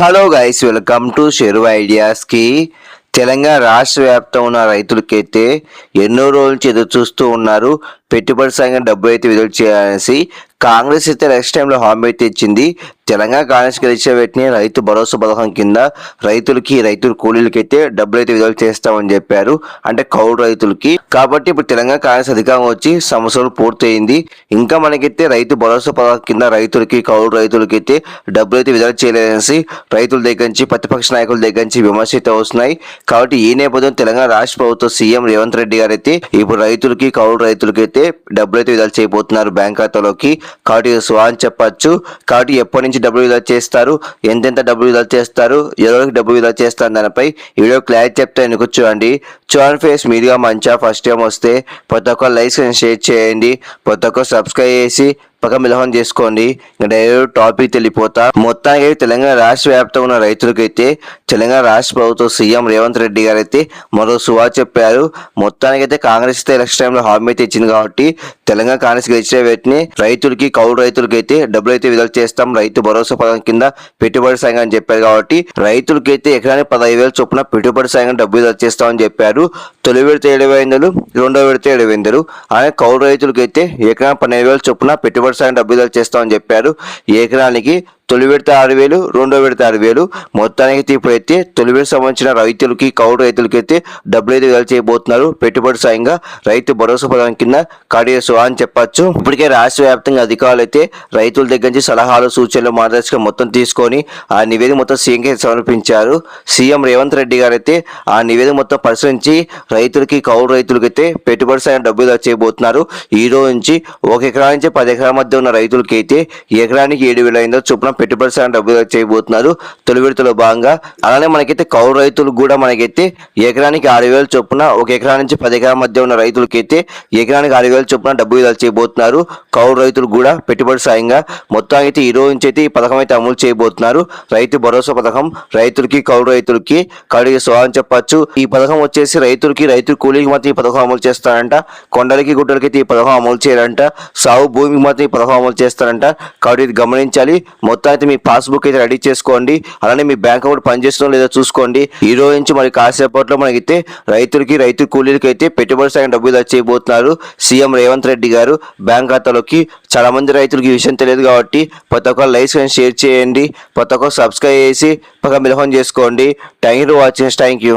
Hello guys welcome to Sheru ఐడియాస్కి Telangana రాష్ట్ర వ్యాప్తంగా ఉన్న రైతులకైతే ఎన్నో రోజుల నుంచి ఎదురు చూస్తూ ఉన్నారు. పెట్టుబడి సంఘం డబ్బులు అయితే విడుదల చేయాలనేసి కాంగ్రెస్ అయితే నెక్స్ట్ టైంలో హామీ అయితే ఇచ్చింది. తెలంగాణ కాంగ్రెస్ గెలిచే వెంటనే రైతు భరోసా పథకం కింద రైతులకి రైతుల కూలీలకి అయితే డబ్బులు అయితే విడుదల చేస్తామని చెప్పారు. అంటే కౌలు రైతులకి. కాబట్టి ఇప్పుడు తెలంగాణ కాంగ్రెస్ అధికారం వచ్చి సంవత్సరాలు పూర్తయింది. ఇంకా మనకైతే రైతు భరోసా పథకం కింద రైతులకి కౌలు రైతులకి అయితే డబ్బులు అయితే విడుదల చేయలేదనేసి రైతుల దగ్గర నుంచి ప్రతిపక్ష నాయకుల దగ్గర నుంచి విమర్శ అయితే వస్తున్నాయి. కాబట్టి ఈ నేపథ్యం తెలంగాణ రాష్ట్ర ప్రభుత్వ సీఎం రేవంత్ రెడ్డి గారు అయితే ఇప్పుడు రైతులకి కౌలు రైతులకి అయితే డబ్బులు అయితే విడుదల చేయబోతున్నారు బ్యాంక్ ఖాతాలోకి. కాబట్టి స్వా అని చెప్పచ్చు. కాబట్టి ఎప్పటి నుంచి డబ్బులు విడుదల చేస్తారు? ఎంతెంత డబ్బులు విడుదల చేస్తారు? ఎవరికి డబ్బులు విడుదల చేస్తారు? దానిపై వీడియో క్లారిటీ చెప్తే ఎందుకు చూడండి. చూడండి ఫేస్ మీదుగా మంచిగా ఫస్ట్ టైం వస్తే ప్రతి ఒక్క లైక్స్ షేర్ చేయండి. ప్రతి ఒక్క సబ్స్క్రైబ్ చేసి పక్క మిలహం చేసుకోండి. డైరెక్ట్ టాపిక్ వెళ్ళిపోతా మొత్తానికి అయితే తెలంగాణ రాష్ట్ర వ్యాప్తంగా ఉన్న రైతులకైతే తెలంగాణ రాష్ట్ర ప్రభుత్వం సీఎం రేవంత్ రెడ్డి గారు అయితే మరో సువా చెప్పారు. మొత్తానికి అయితే కాంగ్రెస్ అయితే ఎలక్షన్ టైంలో హామీ అయితే ఇచ్చింది కాబట్టి తెలంగాణ కాంగ్రెస్ గెలిచిన వెంటనే రైతులకి కౌలు రైతులకి అయితే డబ్బులు అయితే విడుదల చేస్తాం. రైతు భరోసా పథకం కింద పెట్టుబడి సాయం అని చెప్పారు కాబట్టి రైతులకి అయితే ఎకరానికి పదహైదు వేలు చొప్పున పెట్టుబడి సాయం డబ్బు విడుదల చేస్తామని చెప్పారు. తొలి విడత ఏడు వందలు రెండో విడత ఏడు వందలు అలాగే కౌలు రైతులకి అయితే ఎకరా పన్నెండు వేలు చొప్పున పెట్టుబడి సాయం డబ్బు విడుదల చేస్తామని చెప్పారు. ఎకరానికి తొలి విడత ఆరు వేలు రెండో విడత ఆరు వేలు. మొత్తానికి ఇప్పుడు అయితే తొలి విడత సంబంధించిన రైతులకి కౌలు రైతులకి అయితే డబ్బులు అయితే విడుదల చేయబోతున్నారు. పెట్టుబడి సాయంగా రైతు భరోసా పథకం కింద కడియసు అని చెప్పచ్చు. ఇప్పటికే రాష్ట్ర వ్యాప్తంగా అధికారులు అయితే రైతుల దగ్గర నుంచి సలహాలు సూచనలు మార్గదర్శకం మొత్తం తీసుకొని ఆ నివేదిక మొత్తం సీఎంకి సమర్పించారు. సీఎం రేవంత్ రెడ్డి గారు అయితే ఆ నివేదిక మొత్తం పరిశీలించి రైతులకి కౌలు రైతులకి అయితే పెట్టుబడి సాయం డబ్బులు చేయబోతున్నారు. ఈ రోజు నుంచి ఒక ఎకరా నుంచి పది ఎకరాల మధ్య ఉన్న రైతులకి అయితే ఎకరానికి ఏడు వేల ఐదు చొప్పున పెట్టుబడి సాయం డబ్బులు చేయబోతున్నారు. తొలి విడతలో భాగంగా అలానే మనకైతే కౌలు రైతులు కూడా మనకైతే ఎకరానికి ఆరు వేల చొప్పున ఒక ఎకరా నుంచి పది ఎకరాల మధ్య ఉన్న రైతులకి అయితే ఎకరానికి ఆరు వేల చొప్పున డబ్బు విడుదల చేయబోతున్నారు. కౌలు రైతులు కూడా పెట్టుబడి సాయంగా మొత్తం అయితే ఈ రోజు నుంచి అయితే ఈ పథకం అయితే అమలు చేయబోతున్నారు. రైతు భరోసా పథకం రైతులకి కౌలు రైతులకి కడిగి స్వాగతం చెప్పచ్చు. ఈ పథకం వచ్చేసి రైతులకి రైతు కూలీకి మాత్రం ఈ పథకం అమలు చేస్తారంట. కొండలకి గుడ్డలకి అయితే ఈ పథకం అమలు చేయాలంట సాగు భూమికి మాత్రం ఈ పథకం అమలు చేస్తారంట. కాబట్టి ఇది గమనించాలి. మొత్తం అయితే మీ పాస్బుక్ అయితే రెడీ చేసుకోండి. అలానే మీ బ్యాంక్ అకౌంట్ పనిచేస్తుందో లేదో చూసుకోండి. ఈ రోజు నుంచి మరి కాసేపట్లో మనకైతే రైతులకి రైతు కూలీలకి అయితే పెట్టుబడి సాయం డబ్బు చేయబోతున్నారు. సీఎం రేవంత్ రెడ్డి గారు బ్యాంక్ ఖాతాలోకి. చాలా మంది రైతులకి ఈ విషయం తెలియదు కాబట్టి ప్రతి ఒక్క లైక్స్ షేర్ చేయండి. ప్రతి ఒక్క సబ్స్క్రైబ్ చేసి పక్క మిలహం చేసుకోండి. Thank you watching. Thank you.